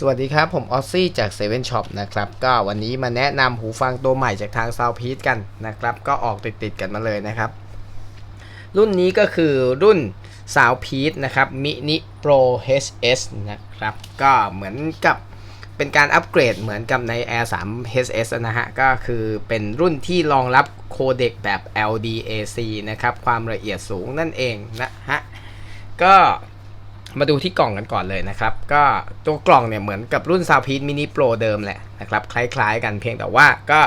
สวัสดีครับ ผมออซซี่จาก7 Shop นะครับ ก็วันนี้มาแนะนำหูฟังตัวใหม่จากทาง Sound p e a c e กันนะครับ ก็ออกติดๆกันมาเลยนะครับ รุ่นนี้ก็คือรุ่น Sound p e a c e นะครับ Mini Pro HS นะครับ ก็เหมือนกับเป็นการอัปเกรดเหมือนกับใน Air 3 HS นะฮะ ก็คือเป็นรุ่นที่รองรับโคเด็กแบบ LDAC นะครับ ความละเอียดสูงนั่นเองนะฮะ ก็ มาดูที่กล่องกันก่อนเลยนะครับ ก็ตัวกล่องเนี่ยเหมือนกับรุ่น s o u n d p e a c e Mini Pro เดิมแหละนะครับ คล้ายๆกันเพียงแต่ว่าก็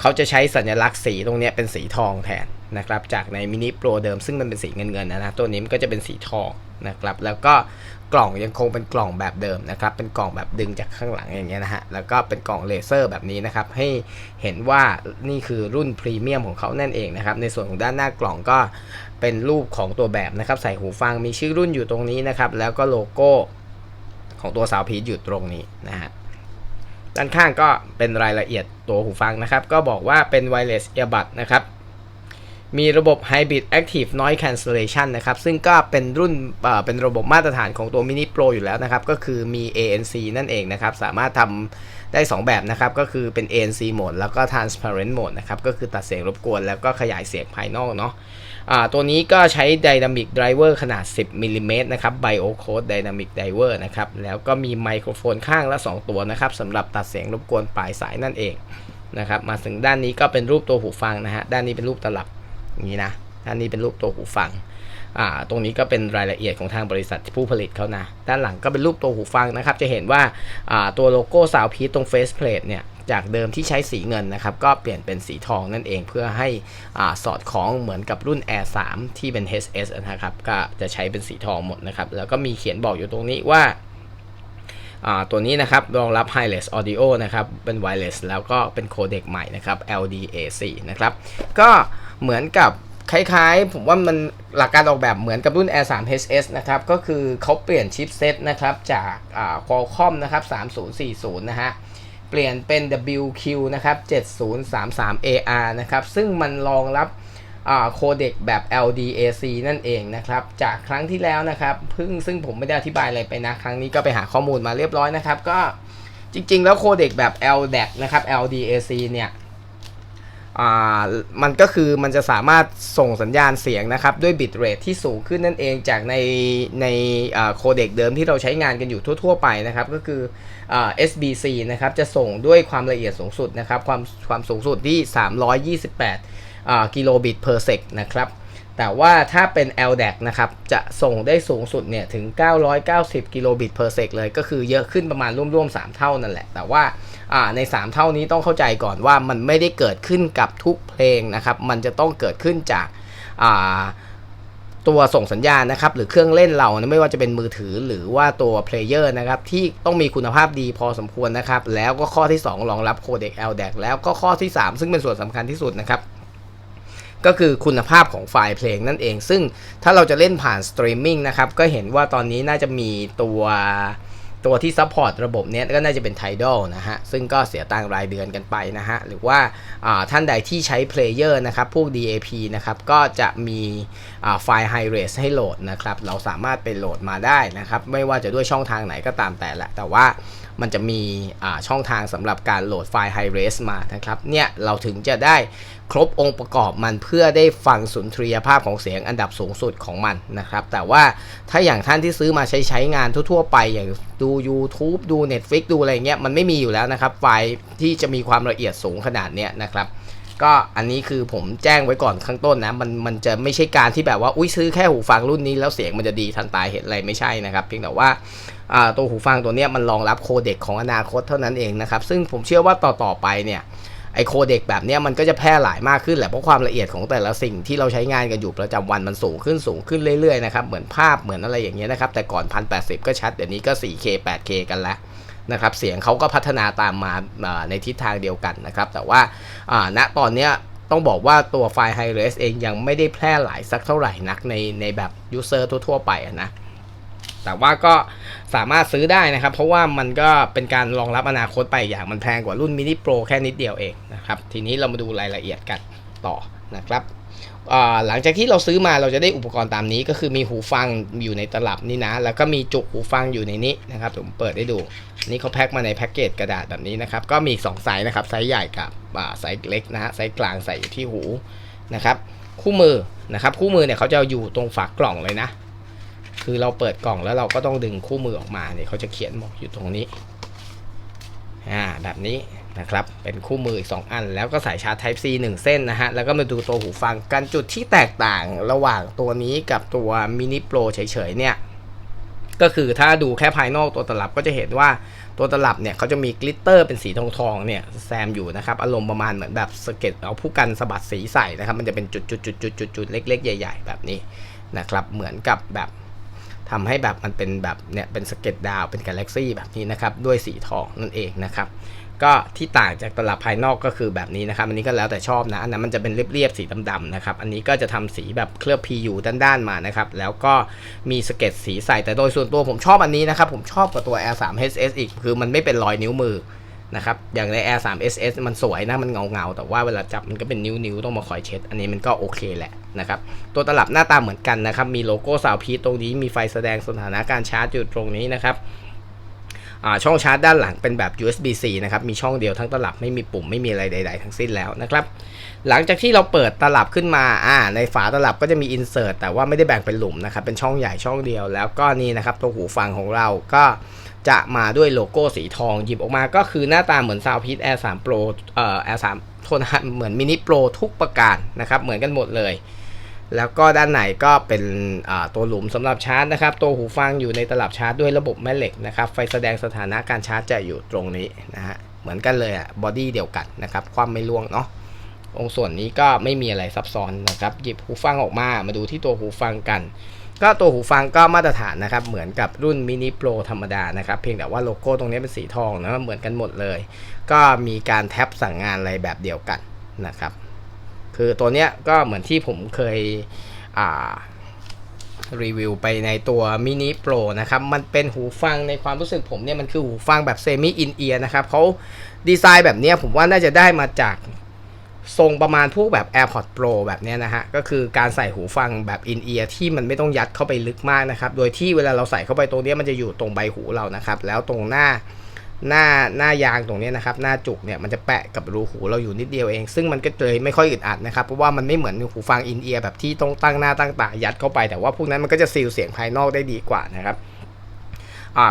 เขาจะใช้สัญลักษณ์สีตรงเนี้ยเป็นสีทองแทนนะครับ จากใน Mini Pro เดิมซึ่งมันเป็นสีเงินๆนะนะตัวนี้มันก็จะเป็นสีทองนะครับ แล้วก็กล่องยังคงเป็นกล่องแบบเดิมนะครับ เป็นกล่องแบบดึงจากข้างหลังอย่างเงี้ยนะฮะ แล้วก็เป็นกล่องเลเซอร์แบบนี้นะครับ ให้เห็นว่านี่คือรุ่นพรีเมียมของเขานั่นเองนะครับ ในส่วนของด้านหน้ากล่องก็ เป็นรูปของตัวแบบนะครับ ใส่หูฟังมีชื่อรุ่นอยู่ตรงนี้นะครับ แล้วก็โลโก้ของตัวสาวพีอยู่ตรงนี้นะฮะด้านข้างก็เป็นรายละเอียดตัวหูฟังนะครับ ก็บอกว่าเป็น wireless earbud นะครับ มีระบบ Hybrid Active Noise Cancellation นะครับ ซึ่งก็เป็นรุ่นเเป็นระบบมาตรฐานของตัว Mini Pro อยู่แล้วนะครับ ก็คือมี ANC นั่นเองนะครับ สามารถทำได้ 2 แบบนะครับ ก็คือเป็น ANC Mode แล้วก็ Transparent Mode นะครับ ก็คือตัดเสียงรบกวนแล้วก็ขยายเสียงภายนอกเนาะ ตัวนี้ก็ใช้ Dynamic Driver ขนาด 10มิลลิเมตรนะครับ BioCode Dynamic Driver นะครับ แล้วก็มีไมโครโฟนข้างละ 2 ตัวนะครับสำหรับตัดเสียงรบกวนปลายสายนั่นเองนะครับ มาถึงด้านนี้ก็เป็นรูปตัวหูฟังนะฮะ ด้านนี้เป็นรูปตลับนี้นะ ด้านนี้เป็นรูปตัวหูฟังอ่าตรงนี้ก็เป็นรายละเอียดของทางบริษัทผู้ผลิตเขานะ ด้านหลังก็เป็นรูปตัวหูฟังนะครับ จะเห็นว่าอ่าตัวโลโก้สาวพีตรงเฟสเพลทเนี่ย จากเดิมที่ใช้สีเงินนะครับก็เปลี่ยนเป็นสีทองนั่นเองเพื่อให้อสอดคล้องเหมือนกับรุ่น Air 3 ที่เป็น HS นะครับก็จะใช้เป็นสีทองหมดนะครับแล้วก็มีเขียนบอกอยู่ตรงนี้ว่าตัวนี้นะครับรองรับ Wireless Audio นะครับเป็น Wireless แล้วก็เป็นโคเด็กใหม่นะครับ LDAC นะครับก็เหมือนกับคล้ายๆ ผมว่ามันหลักการออกแบบเหมือนกับรุ่น Air 3 HS นะครับ ก็คือเขาเปลี่ยนชิปเซตนะครับ จาก Qualcomm นะครับ 3040 นะฮะ เปลี่ยนเป็น WQ นะครับ 7033 AR นะครับ ซึ่งมันรองรับโคเด็กแบบ LDAC นั่นเองนะครับ จากครั้งที่แล้วนะครับเพิ่งซึ่งผมไม่ได้อธิบายอะไรไปนะ ครั้งนี้ก็ไปหาข้อมูลมาเรียบร้อยนะครับ ก็จริงๆ แล้วโคเด็กแบบ LDAC นะครับ LDAC เนี่ย มันก็คือมันจะสามารถส่งสัญญาณเสียงนะครับ ด้วยบิตเรทที่สูงขึ้นนั่นเองจากในในโคเดกเดิมที่เราใช้งานกันอยู่ทั่ว ๆ ไปนะครับ ก็คืออ SBC นะครับ จะส่งด้วยความละเอียดสูงสุดนะครับ ความความสูงสุดที่ 328อ่ากิโลบิต per sec นะครับ แต่ว่าถ้าเป็น LDAC นะครับ จะส่งได้สูงสุดเนี่ยถึง 990กิโลบิต per sec เลย ก็คือเยอะขึ้นประมาณร่วมๆ 3 เท่านั่นแหละ แต่ว่า ใน 3 เท่านี้ต้องเข้าใจก่อนว่ามันไม่ได้เกิดขึ้นกับทุกเพลงนะครับ มันจะต้องเกิดขึ้นจากตัวส่งสัญญาณนะครับ หรือเครื่องเล่นเรานะไม่ว่าจะเป็นมือถือหรือว่าตัวเพลเยอร์นะครับ ที่ต้องมีคุณภาพดีพอสมควรนะครับ แล้วก็ข้อที่ 2 รองรับโคเด็ก LDAC แล้วก็ข้อที่ 3 ซึ่งเป็นส่วนสำคัญที่สุดนะครับก็คือคุณภาพของไฟล์เพลงนั่นเอง ซึ่งถ้าเราจะเล่นผ่านสตรีมมิ่งนะครับ ก็เห็นว่าตอนนี้น่าจะมีตัว ตัวที่ซัพพอร์ตระบบนี้ก็น่าจะเป็น Tidal นะฮะ ซึ่งก็เสียตังรายเดือนกันไปนะฮะ หรือว่าท่านใดที่ใช้เพลเยอร์นะครับ พวก DAP นะครับ ก็จะมี ไฟล์ High Res ให้โหลดนะครับเราสามารถไปโหลดมาได้นะครับไม่ว่าจะด้วยช่องทางไหนก็ตามแต่แหละ แต่ว่ามันจะมีช่องทางสำหรับการโหลดไฟล์ High Res มานะครับเนี่ยเราถึงจะได้ครบองค์ประกอบมันเพื่อได้ฟังสุนทรียภาพของเสียงอันดับสูงสุดของมันนะครับ แต่ว่าถ้าอย่างท่านที่ซื้อมาใช้ใช้งานทั่วๆไปอย่างดู YouTube ดู Netflix ดูอะไรเงี้ยมันไม่มีอยู่แล้วนะครับ ไฟล์ที่จะมีความละเอียดสูงขนาดเนี้ยนะครับ ก็อันนี้คือผมแจ้งไว้ก่อนข้างต้นนะ มันมันจะไม่ใช่การที่แบบว่าอุ้ยซื้อแค่หูฟังรุ่นนี้แล้วเสียงมันจะดีทันตายเห็นอะไรไม่ใช่นะครับเพียงแต่ว่าตัวหูฟังตัวนี้มันรองรับโคเด็กของอนาคตเท่านั้นเองนะครับ ซึ่งผมเชื่อว่าต่อๆไปเนี่ยไอโคเด็กแบบนี้มันก็จะแพร่หลายมากขึ้นแหละเพราะความละเอียดของแต่ละสิ่งที่เราใช้งานกันอยู่ประจำวันมันสูงขึ้นสูงขึ้นเรื่อยๆนะครับเหมือนภาพเหมือนอะไรอย่างเงี้ยนะครับแต่ก่อน 1080 ก็ชัดเดี๋ยวนี้ก็ 4K 8K กันแล้ว นะครับเสียงเขาก็พัฒนาตามมาในทิศทางเดียวกันนะครับ แต่ว่าณตอนนี้ต้องบอกว่าตัวไฟล์ High Res เองยังไม่ได้แพร่หลายสักเท่าไหร่นักในในแบบยูเซอร์ทั่ว ๆ ไปนะแต่ว่าก็สามารถซื้อได้นะครับ เพราะว่ามันก็เป็นการรองรับอนาคตไปอย่างมันแพงกว่ารุ่นมินิโปรแค่นิดเดียวเองนะครับ ทีนี้เรามาดูรายละเอียดกันต่อนะครับ หลังจากที่เราซื้อมาเราจะได้อุปกรณ์ตามนี้ก็คือมีหูฟังอยู่ในตลับนี่นะ แล้วก็มีจุกหูฟังอยู่ในนี้นะครับผมเปิดให้ดู นี่เขาแพ็คมาในแพ็กเกจกระดาษแบบนี้นะครับ ก็มีอีกสองไซส์นะครับไซส์ใหญ่กับไซส์เล็กนะฮะไซส์กลางใส่อยู่ที่หูนะครับคู่มือนะครับคู่มือเนี่ยเขาจะอยู่ตรงฝากล่องเลยนะ คือเราเปิดกล่องแล้วเราก็ต้องดึงคู่มือออกมาเนี่ยเขาจะเขียนบอกอยู่ตรงนี้อ่าแบบนี้ นะครับเป็นคู่มืออีก 2 อัน แล้วก็สายชาร์จ Type C 1 เส้นนะฮะ แล้วก็มาดูตัวหูฟังกันจุดที่แตกต่างระหว่างตัวนี้กับตัว Mini Pro เฉยๆเนี่ยก็คือถ้าดูแค่ภายนอกตัวตลับก็จะเห็นว่าตัวตลับเนี่ยเขาจะมีกลิตเตอร์เป็นสีทองทองๆเนี่ยแซมอยู่นะครับ อารมณ์ประมาณเหมือนแบบสเก็ตเอาผู้กันสะบัดสีใส่นะครับ มันจะเป็นจุดๆๆๆๆเล็ก ๆ ใหญ่ ๆ แบบนี้นะครับเหมือนกับแบบทำให้แบบมันเป็นแบบเนี่ยเป็นสเก็ตดาวเป็นกาแล็กซี่แบบนี้นะครับ ด้วยสีทองนั่นเองนะครับ ก็ที่ต่างจากตลับภายนอกก็คือแบบนี้นะครับ อันนี้ก็แล้วแต่ชอบนะ อันนั้นมันจะเป็นเรียบๆสีดำๆนะครับ อันนี้ก็จะทำสีแบบเคลือบ PU ด้านๆมานะครับ แล้วก็มีสเก็ตสีใส่แต่โดยส่วนตัวผมชอบอันนี้นะครับ ผมชอบกว่าตัว Air 3 HS อีก คือมันไม่เป็นรอยนิ้วมือนะครับ อย่างใน Air 3 SS มันสวยนะ มันเงาๆ แต่ว่าเวลาจับมันก็เป็นนิ้วๆ ต้องมาคอยเช็ด อันนี้มันก็โอเคแหละนะครับ ตัวตลับหน้าตาเหมือนกันนะครับ มีโลโก้สาวพีตรงนี้ มีไฟแสดงสถานะการชาร์จอยู่ตรงนี้นะครับ ช่องชาร์จด้านหลังเป็นแบบ USB-C นะครับ มีช่องเดียวทั้งตลับไม่มีปุ่มไม่มีอะไรใด ๆ ทั้งสิ้นแล้วนะครับ หลังจากที่เราเปิดตลับขึ้นมาอ่าในฝาตลับก็จะมี insert แต่ว่าไม่ได้แบ่งเป็นหลุมนะครับ เป็นช่องใหญ่ช่องเดียว แล้วก็นี่นะครับตัวหูฟังของเราก็จะมาด้วยโลโก้สีทองหยิบออกมาก็คือหน้าตาเหมือน Soundpeak Air 3 Pro เอ่อ Air 3โทนเหมือน Mini Pro ทุกประการนะครับเหมือนกันหมดเลย แล้วก็ด้านในก็เป็นตัวหลุมสำหรับชาร์จนะครับ ตัวหูฟังอยู่ในตลับชาร์จด้วยระบบแม่เหล็กนะครับ ไฟแสดงสถานะการชาร์จจะอยู่ตรงนี้นะฮะ เหมือนกันเลยอะบอดี้เดียวกันนะครับ ความไม่ล่วงเนาะตรงส่วนนี้ก็ไม่มีอะไรซับซ้อนนะครับ หยิบหูฟังออกมา มาดูที่ตัวหูฟังกัน ก็ตัวหูฟังก็มาตรฐานนะครับ เหมือนกับรุ่นมินิโปรธรรมดานะครับ เพียงแต่ว่าโลโก้ตรงนี้เป็นสีทองนะ เหมือนกันหมดเลย ก็มีการแท็บสั่งงานอะไรแบบเดียวกันนะครับ คือตัวเนี้ยก็เหมือนที่ผมเคยอ่ารีวิวไปในตัวมินิโปรนะครับ มันเป็นหูฟังในความรู้สึกผมเนี่ย มันคือหูฟังแบบเซมิอินเอียร์นะครับเขาดีไซน์แบบเนี้ยผมว่าน่าจะได้มาจากทรงประมาณพวกแบบ AirPods Pro แบบเนี้ยนะฮะ ก็คือการใส่หูฟังแบบอินเอียร์ที่มันไม่ต้องยัดเข้าไปลึกมากนะครับ โดยที่เวลาเราใส่เข้าไปตรงเนี้ยมันจะอยู่ตรงใบหูเรานะครับ แล้วตรงหน้า หน้าหน้ายางตรงนี้นะครับ หน้าจุกเนี่ยมันจะแปะกับรูหูเราอยู่นิดเดียวเอง ซึ่งมันก็เลยไม่ค่อยอึดอัดนะครับเพราะว่ามันไม่เหมือนหูฟังอินเอียร์แบบที่ต้องตั้งหน้าตั้งตายัดเข้าไปแต่ว่าพวกนั้นมันก็จะซีลเสียงภายนอกได้ดีกว่านะครับ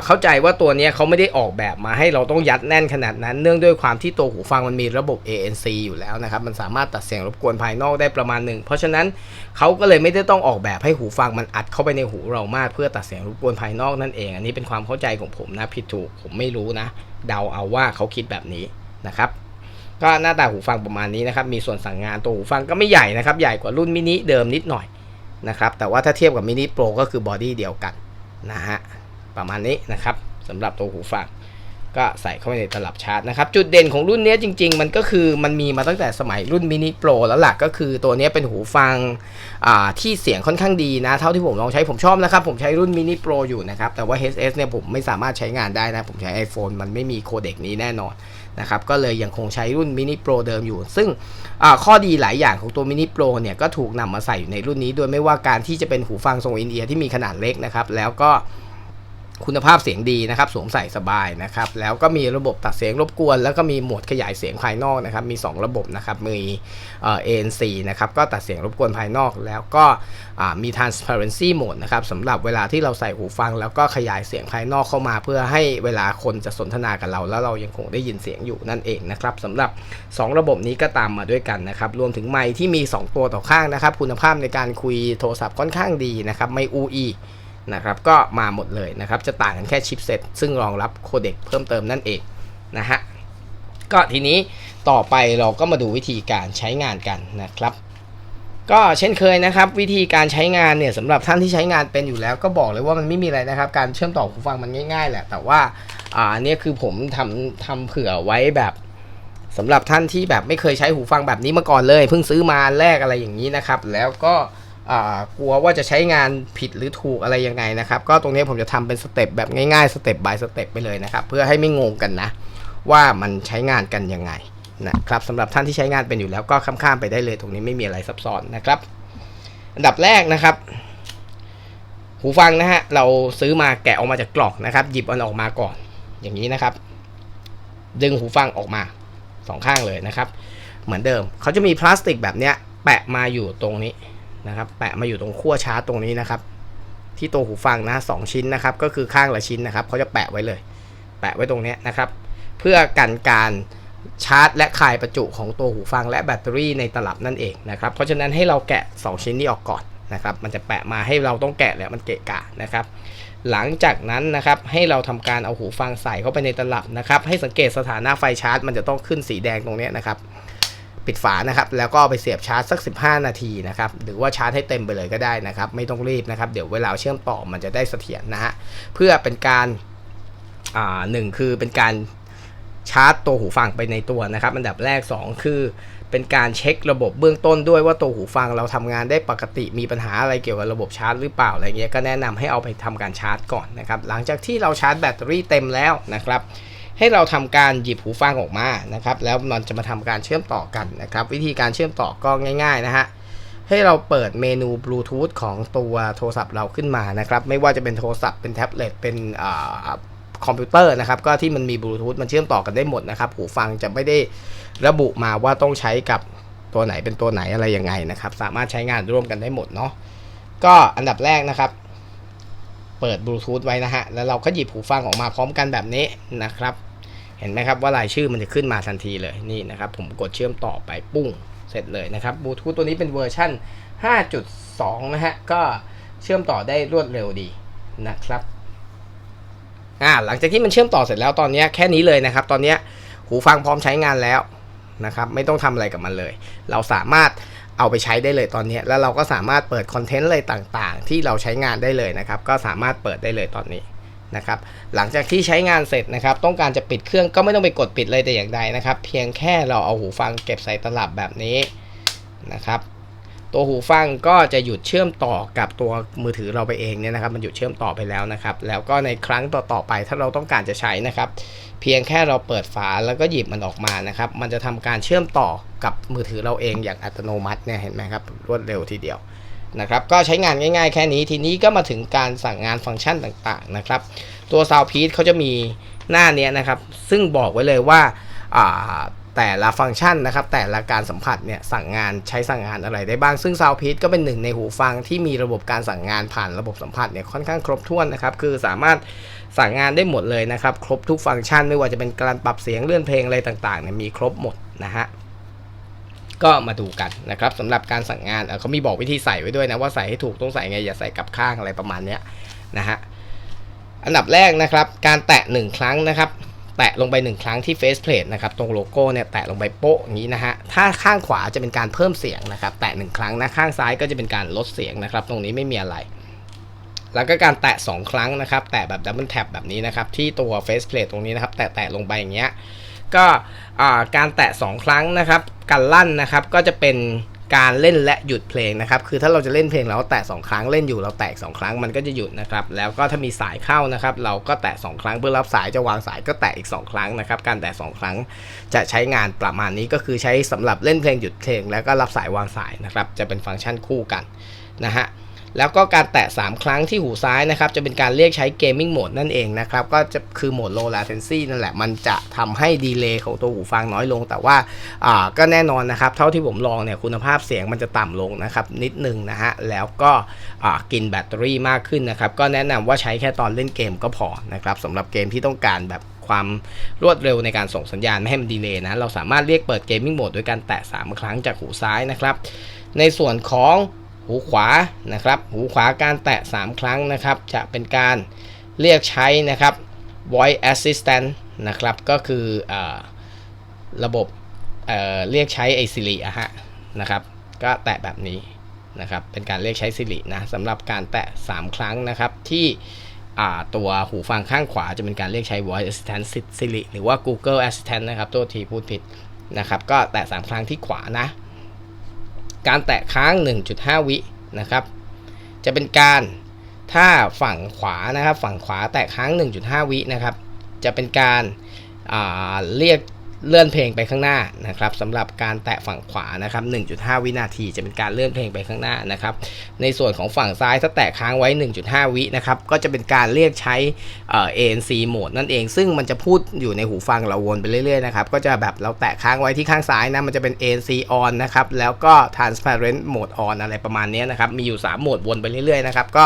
เข้าใจว่าตัวนี้เขาไม่ได้ออกแบบมาให้เราต้องยัดแน่นขนาดนั้น เนื่องด้วยความที่ตัวหูฟังมันมีระบบ ANC อยู่แล้วนะครับ มันสามารถตัดเสียงรบกวนภายนอกได้ประมาณหนึ่ง เพราะฉะนั้นเขาก็เลยไม่ได้ต้องออกแบบให้หูฟังมันอัดเข้าไปในหูเรามากเพื่อตัดเสียงรบกวนภายนอกนั่นเอง อันนี้เป็นความเข้าใจของผมนะผิดถูกผมไม่รู้นะ เดาเอาว่าเขาคิดแบบนี้นะครับก็หน้าตาหูฟังประมาณนี้นะครับ มีส่วนสั่งงานตัวหูฟังก็ไม่ใหญ่นะครับ ใหญ่กว่ารุ่นมินิเดิมนิดหน่อยนะครับ แต่ว่าถ้าเทียบกับมินิโปรก็คือบอดี้เดียวกันนะฮะ ประมาณนี้นะครับสำหรับตัวหูฟังก็ใส่เข้าไปในตลับชาร์จนะครับ จุดเด่นของรุ่นนี้จริง ๆ มันก็คือมันมีมาตั้งแต่สมัยรุ่นมินิโปรแล้วล่ะก็คือตัวนี้เป็นหูฟังที่เสียงค่อนข้างดีนะ เท่าที่ผมลองใช้ผมชอบนะครับ ผมใช้รุ่นมินิโปรอยู่นะครับ แต่ว่า HS เนี่ยผมไม่สามารถใช้งานได้นะ ผมใช้ iPhone มันไม่มีโคเด็กนี้แน่นอนนะครับก็เลยยังคงใช้รุ่นมินิโปรเดิมอยู่ ซึ่งข้อดีหลายอย่างของตัวมินิโปรเนี่ยก็ถูกนำมาใส่อยู่ในรุ่นนี้โดยไม่ว่าการที่จะเป็นหูฟังทรงอินเอียร์ที่มีขนาดเล็กนะครับแล้วก็ คุณภาพเสียงดีนะครับ สวมใส่สบายนะครับ แล้วก็มีระบบตัดเสียงรบกวน แล้วก็มีโหมดขยายเสียงภายนอกนะครับ มี 2 ระบบนะครับ มีเอ่อ ANC นะครับ ก็ตัดเสียงรบกวนภายนอก แล้วก็มี transparency mode นะครับสำหรับเวลาที่เราใส่หูฟัง แล้วก็ขยายเสียงภายนอกเข้ามา เพื่อให้เวลาคนจะสนทนากับเรา แล้วเรายังคงได้ยินเสียงอยู่นั่นเองนะครับสำหรับ 2 ระบบนี้ก็ตามมาด้วยกันนะครับ รวมถึงไมค์ที่มี 2 ตัวต่อข้างนะครับ คุณภาพในการคุยโทรศัพท์ค่อนข้างดีนะครับ ไม่อูอี นะครับก็มาหมดเลยนะครับ จะต่างกันแค่ชิปเซ็ตซึ่งรองรับโคเด็กเพิ่มเติมนั่นเองนะฮะก็ทีนี้ต่อไปเราก็มาดูวิธีการใช้งานกันนะครับ ก็เช่นเคยนะครับ วิธีการใช้งานเนี่ยสำหรับท่านที่ใช้งานเป็นอยู่แล้วก็บอกเลยว่ามันไม่มีอะไรนะครับ การเชื่อมต่อหูฟังมันง่าย ๆ แหละ แต่ว่าอ่าอันเนี่ยคือผมทำทำเผื่อไว้แบบสำหรับท่านที่แบบไม่เคยใช้หูฟังแบบนี้มาก่อนเลยเพิ่งซื้อมาแรกอะไรอย่างนี้นะครับ แล้วก็ กลัวว่าจะใช้งานผิดหรือถูกอะไรยังไงนะครับ ก็ตรงนี้ผมจะทำเป็นสเต็ปแบบง่ายๆสเต็ปบายสเต็ปไปเลยนะครับ เพื่อให้ไม่งงกันนะ ว่ามันใช้งานกันยังไงนะครับสำหรับท่านที่ใช้งานเป็นอยู่แล้วก็ข้ามๆไปได้เลยตรงนี้ไม่มีอะไรซับซ้อนนะครับ อันดับแรกนะครับ หูฟังนะฮะเราซื้อมาแกะออกมาจากกล่องนะครับ หยิบมันออกมาก่อน อย่างนี้นะครับ ดึงหูฟังออกมาสองข้างเลยนะครับ เหมือนเดิมเขาจะมีพลาสติกแบบเนี้ยแปะมาอยู่ตรงนี้ นะครับแปะมาอยู่ตรงขั้วชาร์จตรงนี้นะครับ ที่ตัวหูฟังนะสองชิ้นนะครับ ก็คือข้างละชิ้นนะครับเขาจะแปะไว้เลย แปะไว้ตรงนี้นะครับ เพื่อกันการชาร์จ และคายประจุของตัวหูฟังและแบตเตอรี่ในตลับนั่นเองนะครับ เพราะฉะนั้นให้เราแกะ 2 ชิ้นนี้ออกก่อนนะครับ มันจะแปะมาให้เราต้องแกะแล้วมันเกะกะนะครับ หลังจากนั้นนะครับให้เราทำการเอาหูฟังใส่เข้าไปในตลับนะครับ ให้สังเกตสถานะไฟชาร์จ มันจะต้องขึ้นสีแดงตรงนี้นะครับ ปิดฝานะครับ แล้วก็เอาไปเสียบชาร์จสัก 15 นาทีนะครับ หรือว่าชาร์จให้เต็มไปเลยก็ได้นะครับ ไม่ต้องรีบนะครับ เดี๋ยวเวลาเชื่อมต่อมันจะได้เสถียรนะฮะ เพื่อเป็นการอ่าหนึ่งคือเป็นการชาร์จตัวหูฟังไปในตัวนะครับ อันดับแรก 2 คือเป็นการเช็คระบบเบื้องต้นด้วยว่าตัวหูฟังเราทำงานได้ปกติมีปัญหาอะไรเกี่ยวกับระบบชาร์จหรือเปล่าอะไรเงี้ยก็แนะนำให้เอาไปทำการชาร์จก่อนนะครับ หลังจากที่เราชาร์จแบตเตอรี่เต็มแล้วนะครับ ให้เราทำการหยิบหูฟังออกมานะครับ แล้วมันจะมาทำการเชื่อมต่อกันนะครับ วิธีการเชื่อมต่อก็ง่าย ๆ นะฮะให้เราเปิดเมนูบลูทูธของตัวโทรศัพท์เราขึ้นมานะครับ ไม่ว่าจะเป็นโทรศัพท์เป็นแท็บเล็ตเป็นอคอมพิวเตอร์นะครับ ก็ที่มันมีบลูทูธมันเชื่อมต่อกันได้หมดนะครับ หูฟังจะไม่ได้ระบุมาว่าต้องใช้กับตัวไหนเป็นตัวไหนอะไรยังไงนะครับ สามารถใช้งานร่วมกันได้หมดเนาะก็อันดับแรกนะครับ เปิดบลูทูธไว้นะฮะ แล้วเราก็หยิบหูฟังออกมาพร้อมกันแบบนี้นะครับ เห็นไหมครับว่ารายชื่อมันจะขึ้นมาทันทีเลยนี่นะครับ ผมกดเชื่อมต่อไปปุ้งเสร็จเลยนะครับบลูทูธตัวนี้เป็นเวอร์ชั่น 5.2 นะฮะ ก็เชื่อมต่อได้รวดเร็วดีนะครับอ่าหลังจากที่มันเชื่อมต่อเสร็จแล้วตอนนี้แค่นี้เลยนะครับ ตอนนี้หูฟังพร้อมใช้งานแล้วนะครับ ไม่ต้องทำอะไรกับมันเลย เราสามารถ เอาไปใช้ได้เลยตอนนี้ แล้วเราก็สามารถเปิดคอนเทนต์อะไรต่างๆ ที่เราใช้งานได้เลยนะครับ ก็สามารถเปิดได้เลยตอนนี้นะครับ หลังจากที่ใช้งานเสร็จนะครับ ต้องการจะปิดเครื่องก็ไม่ต้องไปกดปิดเลยแต่อย่างใดนะครับ เพียงแค่เราเอาหูฟังเก็บใส่ตลับแบบนี้นะครับ ตัวหูฟังก็จะหยุดเชื่อมต่อกับตัวมือถือเราไปเองเนี่ยนะครับ มันหยุดเชื่อมต่อไปแล้วนะครับ แล้วก็ในครั้งต่อๆไปถ้าเราต้องการจะใช้นะครับ เพียงแค่เราเปิดฝาแล้วก็หยิบมันออกมานะครับ มันจะทำการเชื่อมต่อกับมือถือเราเองอย่างอัตโนมัติเนี่ยเห็นไหมครับรวดเร็วทีเดียวนะครับก็ใช้งานง่ายๆแค่นี้ทีนี้ก็มาถึงการสั่งงานฟังก์ชันต่างๆนะครับ ตัว Soundpeace เขาจะมีหน้าเนี้ยนะครับ ซึ่งบอกไว้เลยว่าอ่า แต่ละฟังก์ชันนะครับ แต่ละการสัมผัสเนี่ยสั่งงานใช้สั่งงานอะไรได้บ้าง ซึ่ง Soundpeace ก็เป็นหนึ่งในหูฟังที่มีระบบการสั่งงานผ่านระบบสัมผัสเนี่ยค่อนข้างครบถ้วนนะครับ คือสามารถสั่งงานได้หมดเลยนะครับ ครบทุกฟังก์ชันไม่ว่าจะเป็นการปรับเสียงเลื่อนเพลงอะไรต่างๆเนี่ยมีครบหมดนะฮะก็มาดูกันนะครับสำหรับการสั่งงานเขามีบอกวิธีใส่ไว้ด้วยนะว่าใส่ให้ถูกต้องใส่ไงอย่าใส่กับข้างอะไรประมาณเนี้ยนะฮะอันดับแรกนะครับ การแตะ1ครั้งนะครับ แตะลงไป1ครั้งที่ face plate นะครับตรงโลโก้เนี่ยแตะลงไปโป๊ะอย่างนี้นะฮะถ้าข้างขวาจะเป็นการเพิ่มเสียงนะครับแตะ1ครั้งนะข้างซ้ายก็จะเป็นการลดเสียงนะครับตรงนี้ไม่มีอะไร แล้วก็การแตะ 2 ครั้งนะครับ แตะแบบดับเบิลแท็บแบบนี้นะครับที่ตัว face plate ตรงนี้นะครับแตะแตะลงไปอย่างเงี้ยก็การแตะ 2 ครั้งนะครับการลั่นนะครับก็จะเป็น การเล่นและหยุดเพลงนะครับ คือถ้าเราจะเล่นเพลงเราแตะ2ครั้งเล่นอยู่เราแตะสองครั้งมันก็จะหยุดนะครับ แล้วก็ถ้ามีสายเข้านะครับ เราก็แตะ2ครั้งเพื่อรับสายจะวางสายก็แตะอีก 2 ครั้งนะครับ การแตะ2ครั้งจะใช้งานประมาณนี้ก็คือใช้สำหรับเล่นเพลงหยุดเพลง แล้วก็รับสายวางสายนะครับ จะเป็นฟังก์ชันคู่กันนะฮะ แล้วก็การแตะ 3 ครั้งที่หูซ้ายนะครับ จะเป็นการเรียกใช้เกมมิ่งโหมดนั่นเองนะครับ ก็จะคือโหมด low latency นั่นแหละ มันจะทำให้ดีเลย์ของตัวหูฟังน้อยลง แต่ว่าอ่าก็แน่นอนนะครับ เท่าที่ผมลองเนี่ยคุณภาพเสียงมันจะต่ำลงนะครับ นิดนึงนะฮะ แล้วก็อ่ากินแบตเตอรี่มากขึ้นนะครับ ก็แนะนำว่าใช้แค่ตอนเล่นเกมก็พอนะครับสำหรับเกมที่ต้องการแบบความรวดเร็วในการส่งสัญญาณไม่ให้มันดีเลย์นะ เราสามารถเรียกเปิดเกมมิ่งโหมดด้วยการแตะ 3 ครั้งจากหูซ้ายนะครับ ในส่วนของ หูขวานะครับ หูขวาการแตะ 3 ครั้งนะครับ จะเป็นการเรียกใช้นะครับ voice assistant นะครับ ก็คืออระบบเเรียกใช้ไอซิลิอะฮะนะครับ ก็แตะแบบนี้นะครับ เป็นการเรียกใช้ซิลินะสำหรับการแตะ 3 ครั้งนะครับที่ตัวหูฟังข้างขวาจะเป็นการเรียกใช้ voice assistant Siri หรือว่า Google Assistant นะครับตัวทีพูดผิดนะครับ ก็แตะ 3 ครั้งที่ขวานะ การแตะค้าง 1.5 วินะครับ จะเป็นการถ้าฝั่งขวานะครับ ฝั่งขวาแตะค้าง 1.5 วินะครับ จะเป็นการเรียก เลื่อนเพลงไปข้างหน้านะครับสำหรับการแตะฝั่งขวานะครับ 1.5 วินาทีจะเป็นการเลื่อนเพลงไปข้างหน้านะครับ ในส่วนของฝั่งซ้ายถ้าแตะค้างไว้ 1.5 วินะครับก็จะเป็นการเรียกใช้เอ่อ ANC โหมดนั่นเอง ซึ่งมันจะพูดอยู่ในหูฟังเราวนไปเรื่อยๆนะครับก็จะแบบเราแตะค้างไว้ที่ข้างซ้ายนะมันจะเป็น ANC on นะครับแล้วก็ transparent mode on อะไรประมาณนี้นะครับมีอยู่ 3 โหมดวนไปเรื่อยๆนะครับก็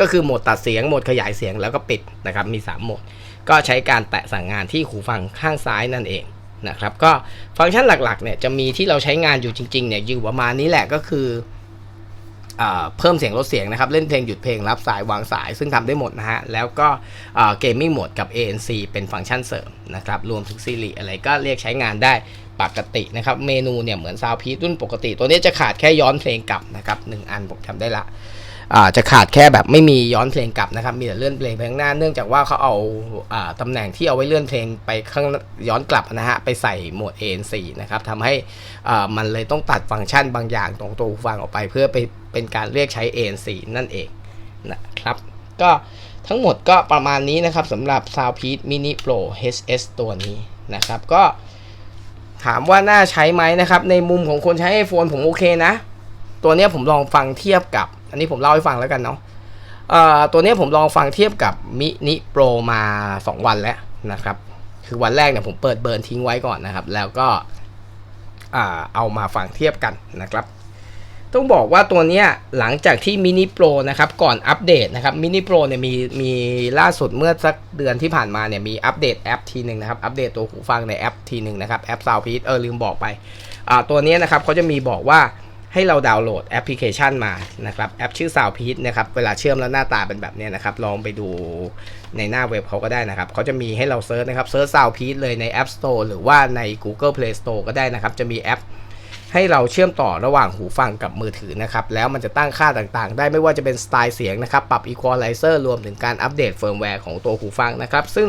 ก็คือโหมดตัดเสียงโหมดขยายเสียงแล้วก็ปิดนะครับมี 3 โหมด ก็ใช้การแตะสั่งงานที่หูฟังข้างซ้ายนั่นเอง นะครับก็ฟังก์ชันหลักๆเนี่ยจะมีที่เราใช้งานอยู่จริงๆเนี่ยอยู่ประมาณนี้แหละก็คืออเพิ่มเสียงลดเสียงนะครับ เล่นเพลงหยุดเพลงรับสายวางสาย ซึ่งทำได้หมดนะฮะ แล้วก็เกมมิ่งโหมดกับ ANC เป็นฟังก์ชันเสริมนะครับ รวมถึง Siri อะไรก็เรียกใช้งานได้ปกตินะครับ เมนูเนี่ยเหมือนซาวพีรุ่นปกติ ตัวนี้จะขาดแค่ย้อนเพลงกลับนะครับหนึ่งอันผมจำได้ละ จะขาดแค่แบบไม่มีย้อนเพลงกลับนะครับ มีแต่เลื่อนเพลงไปข้างหน้า เนื่องจากว่าเขาเอาอาตำแหน่งที่เอาไว้เลื่อนเพลงไปข้างย้อนกลับนะฮะไปใส่โหมด ANC นะครับทำให้มันเลยต้องตัดฟังก์ชันบางอย่างตรงตัวหูฟังออกไป เพื่อไปเป็นการเรียกใช้ ANC นั่นเองนะครับ ก็ทั้งหมดก็ประมาณนี้นะครับสำหรับ Soundpeace Mini Pro HS ตัวนี้นะครับ ก็ถามว่าน่าใช้ไหมนะครับ ในมุมของคนใช้ iPhone ผมโอเคนะ ตัวนี้ผมลองฟังเทียบกับ อันนี้ผมเล่าให้ฟังแล้วกันเนาะตัวนี้ผมลองฟังเทียบกับ Mini Pro มา 2 วันแล้วนะครับ คือวันแรกเนี่ยผมเปิดเบิร์นทิ้งไว้ก่อนนะครับ แล้วก็เอามาฟังเทียบกันนะครับ ต้องบอกว่าตัวนี้หลังจากที่ Mini Pro นะครับก่อนอัปเดตนะครับ Mini Pro เนี่ยมีมีล่าสุดเมื่อสักเดือนที่ผ่านมาเนี่ยมีอัปเดตแอปทีหนึ่งนะครับ อัปเดตตัวหูฟังในแอปทีหนึ่งนะครับแอป Soundpeace เออลืมบอกไปตัวนี้นะครับเขาจะมีบอกว่า ให้เราดาวน์โหลดแอปพลิเคชันมานะครับแอปชื่อ Soundpeace นะครับเวลาเชื่อมแล้วหน้าตาเป็นแบบนี้นะครับลองไปดูในหน้าเว็บเขาก็ได้นะครับเขาจะมีให้เราเซิร์ชนะครับเซิร์ช Soundpeace เลยใน App Store หรือว่าใน Google Play Store ก็ได้นะครับจะมีแอปให้เราเชื่อมต่อระหว่างหูฟังกับมือถือนะครับ แล้วมันจะตั้งค่าต่างๆ ได้ไม่ว่าจะเป็นสไตล์เสียงนะครับ ปรับ Equalizer รวมถึงการอัปเดตเฟิร์มแวร์ของตัวหูฟังนะครับ ซึ่ง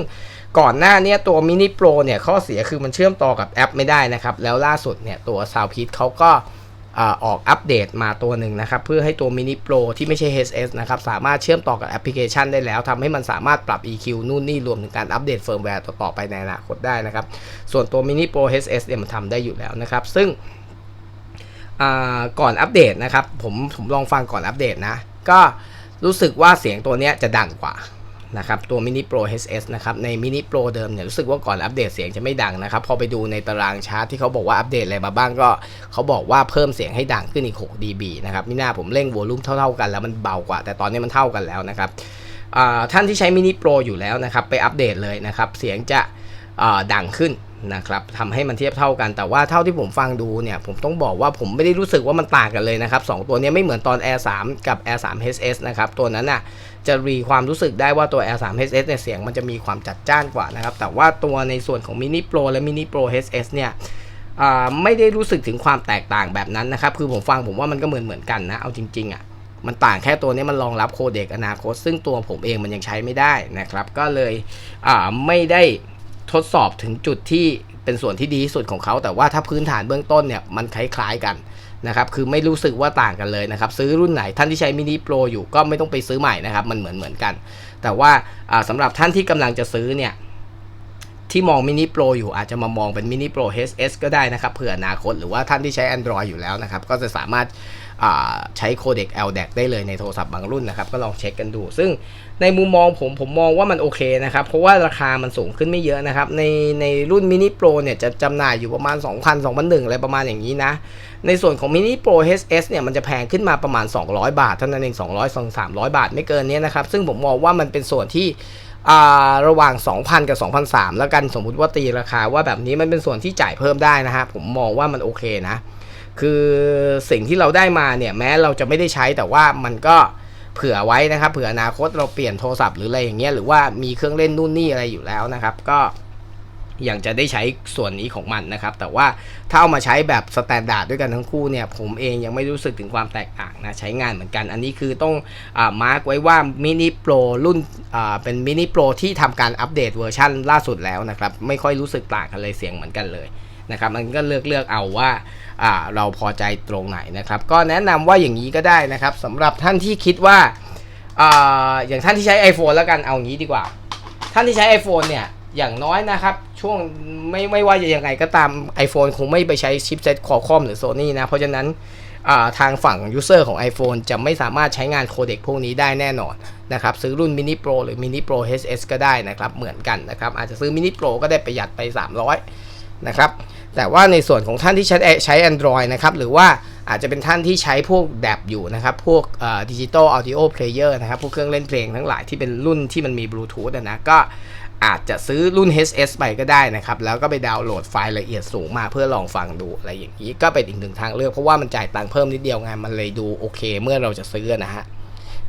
ก่อนหน้านี้ตัว Mini Pro เนี่ย ข้อเสียคือมันเชื่อมต่อกับแอปไม่ได้นะครับ แล้วล่าสุดเนี่ย ตัว s o u n d p e a เขาก็ ออกอัปเดตมาตัวหนึ่งนะครับ เพื่อให้ตัว Mini Pro ที่ไม่ใช่ HS นะครับ สามารถเชื่อมต่อกับแอปพลิเคชันได้แล้วทำให้มันสามารถปรับ EQ นู่นนี่รวมถึงการอัปเดตเฟิร์มแวร์ต่อไปในอนาคตได้นะครับ ส่วนตัว Mini Pro HS เนี่ยมันทำได้อยู่แล้วนะครับ ซึ่งก่อนอัปเดตนะครับ ผมผมลองฟังก่อนอัปเดตนะ ก็รู้สึกว่าเสียงตัวนี้จะดังกว่า นะครับตัว Mini Pro HS นะครับใน Mini Pro เดิมเนี่ยรู้สึกว่าก่อนอัปเดตเสียงจะไม่ดังนะครับ พอไปดูในตารางชาร์ตที่เขาบอกว่าอัปเดตอะไรมาบ้างก็ เขาบอกว่าเพิ่มเสียงให้ดังขึ้นอีก 6 dB นะครับมิน่าผมเร่งโวลูมเท่าๆกันแล้วมันเบากว่า แต่ตอนนี้มันเท่ากันแล้วนะครับท่านที่ใช้ Mini Pro อยู่แล้วนะครับไปอัปเดตเลยนะครับเสียงจะดังขึ้นนะครับทำให้มันเทียบเท่ากันแต่ว่าเท่าที่ผมฟังดูเนี่ยผมต้องบอกว่าผมไม่ได้รู้สึกว่ามันต่างกันเลยนะครับสองตัวนี้ไม่เหมือนตอน Air 3 กับ Air 3 HS นะครับตัวนั้นน่ะ จะรีความรู้สึกได้ว่าตัว Air 3 HS เนี่ยเสียงมันจะมีความจัดจ้านกว่านะครับ แต่ว่าตัวในส่วนของ Mini Pro และ Mini Pro HS เนี่ยไม่ได้รู้สึกถึงความแตกต่างแบบนั้นนะครับ คือผมฟังผมว่ามันก็เหมือนเหมือนกันนะ เอาจริงๆอะ มันต่างแค่ตัวนี้มันรองรับโคเด็กอนาคต ซึ่งตัวผมเองมันยังใช้ไม่ได้นะครับ ก็เลยไม่ได้ทดสอบถึงจุดที่เป็นส่วนที่ดีที่สุดของเขา แต่ว่าถ้าพื้นฐานเบื้องต้นเนี่ยมันคล้ายๆกัน นะครับคือไม่รู้สึกว่าต่างกันเลยนะครับซื้อรุ่นไหนท่านที่ใช้มินิโปรอยู่ก็ไม่ต้องไปซื้อใหม่นะครับมันเหมือนเหมือนกัน แต่ว่าสำสำหรับท่านที่กำลังจะซื้อเนี่ย ที่มองมินิโปรอยู่อาจจะมามองเป็นมินิโปร HS ก็ได้นะครับเผื่ออนาคตหรือว่าท่านที่ใช้ Android อยู่แล้วนะครับ ก็จะสามารถาใช้โคเด็ก LDAC ได้เลยในโทรศัพท์บางรุ่นนะครับ ก็ลองเช็คกันดู ซึ่งในมุมมองผมผมมองว่ามันโอเคนะครับ เพราะว่าราคามันสูงขึ้นไม่เยอะนะครับ ในในรุ่นมินิโปรเนี่ยจะจำหน่ายอยู่ประมาณ 2,000 2,001อะไรประมาณอย่างนี้นะ ในส่วนของมินิโปร HS เนี่ยมันจะแพงขึ้นมาประมาณ 200 บาทเท่านั้นเอง200 300 บาทไม่เกินนี้นะครับ ซึ่งผมมองว่ามันเป็นส่วนที่ ระหว่าง 2,000 กับ 2,003แล้วกันสมมุติว่าตีราคาว่าแบบนี้มันเป็นส่วนที่จ่ายเพิ่มได้นะฮะผมมองว่ามันโอเคนะ คือสิ่งที่เราได้มาเนี่ยแม้เราจะไม่ได้ใช้แต่ว่ามันก็เผื่อไว้นะครับเผื่ออนาคตเราเปลี่ยนโทรศัพท์หรืออะไรอย่างเงี้ยหรือว่ามีเครื่องเล่นนู่นนี่อะไรอยู่แล้วนะครับ ก็ ยังจะได้ใช้ส่วนนี้ของมันนะครับ แต่ว่าถ้าเอามาใช้แบบสแตนดาร์ดด้วยกันทั้งคู่เนี่ย ผมเองยังไม่รู้สึกถึงความแตกต่างนะใช้งานเหมือนกัน อันนี้คือต้องอมาร์กไว้ว่ามินิโปรรุ่นเป็นมินิโปรที่ทำการอัปเดตเวอร์ชันล่าสุดแล้วนะครับ ไม่ค่อยรู้สึกต่างกันเลยเสียงเหมือนกันเลยนะครับมันก็เลือกเลือกเอาว่าเราพอใจตรงไหนนะครับ ก็แนะนำว่าอย่างนี้ก็ได้นะครับสำหรับท่านที่คิดว่าออย่างท่านที่ใช้ iPhone แล้วกันเอางี้ดีกว่า ท่านที่ใช้ iPhone เนี่ย อย่างน้อยนะครับ ช่วงไม่ไม่ว่าจะยังไงก็ตาม iPhone คงไม่ไปใช้ชิปเซ็ตคอคอมหรือ Sony นะ เพราะฉะนั้นาทางฝั่งยูเซอร์ของ iPhone จะไม่สามารถใช้งานโคเด็กพวกนี้ได้แน่นอนนะครับ ซื้อรุ่น Mini Pro หรือ Mini Pro HS ก็ได้นะครับ เหมือนกันนะครับ อาจจะซื้อ Mini Pro ก็ได้ประหยัดไป 300 นะครับ แต่ว่าในส่วนของท่านที่ใช้ใช้ Android นะครับ หรือว่าอาจจะเป็นท่านที่ใช้พวกแดบอยู่นะครับ พวกดิจิตอลออดิโอเพลเยอร์นะครับ พวกเครื่องเล่นเพลงทั้งหลายที่เป็นรุ่นที่มันมีบลูทูธนะ ก็ อาจจะซื้อรุ่น HS ไปก็ได้นะครับ แล้วก็ไปดาวน์โหลดไฟล์ละเอียดสูงมาเพื่อลองฟังดูอะไรอย่างนี้ ก็เป็นอีกหนึ่งทางเลือกเพราะว่ามันจ่ายตังค์เพิ่มนิดเดียวไงมันเลยดูโอเค เมื่อเราจะซื้อนะฮะ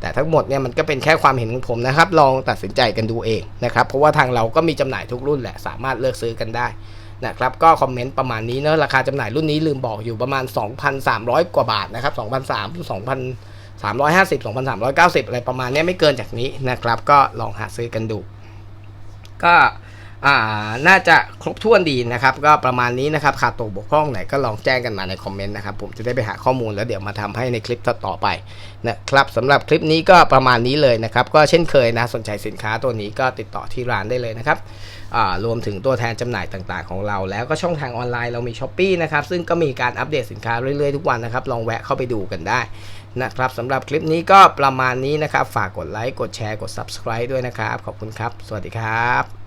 แต่ทั้งหมดเนี่ยมันก็เป็นแค่ความเห็นของผมนะครับ ลองตัดสินใจกันดูเองนะครับ เพราะว่าทางเราก็มีจำหน่ายทุกรุ่นแหละ สามารถเลือกซื้อกันได้นะครับ ก็คอมเมนต์ประมาณนี้เนอะราคาจำหน่ายรุ่นนี้ลืมบอกอยู่ประมาณ 2,300 กว่าบาทนะครับ2,300 2,350 2,390 อะไรประมาณนี้ไม่เกินจากนี้นะครับ ก็ลองหาซื้อกันดู ก็น่าจะครบถ้วนดีนะครับ ก็ประมาณนี้นะครับขาดตกบกพร่องไหนก็ลองแจ้งกันมาในคอมเมนต์นะครับ ผมจะได้ไปหาข้อมูลแล้วเดี๋ยวมาทำให้ในคลิปต่อไปนะครับสำหรับคลิปนี้ก็ประมาณนี้เลยนะครับ ก็เช่นเคยนะสนใจสินค้าตัวนี้ก็ติดต่อที่ร้านได้เลยนะครับรวมถึงตัวแทนจำหน่ายต่างๆของเรา แล้วก็ช่องทางออนไลน์เรามี s h อ p e e นะครับซึ่งก็มีการอัปเดตสินค้าเรื่อยๆทุกวันนะครับลองแวะเข้าไปดูกันได้ นะครับสำหรับคลิปนี้ก็ประมาณนี้นะครับ ฝากกดไลค์ กดแชร์ กด subscribe ด้วยนะครับ ขอบคุณครับ สวัสดีครับ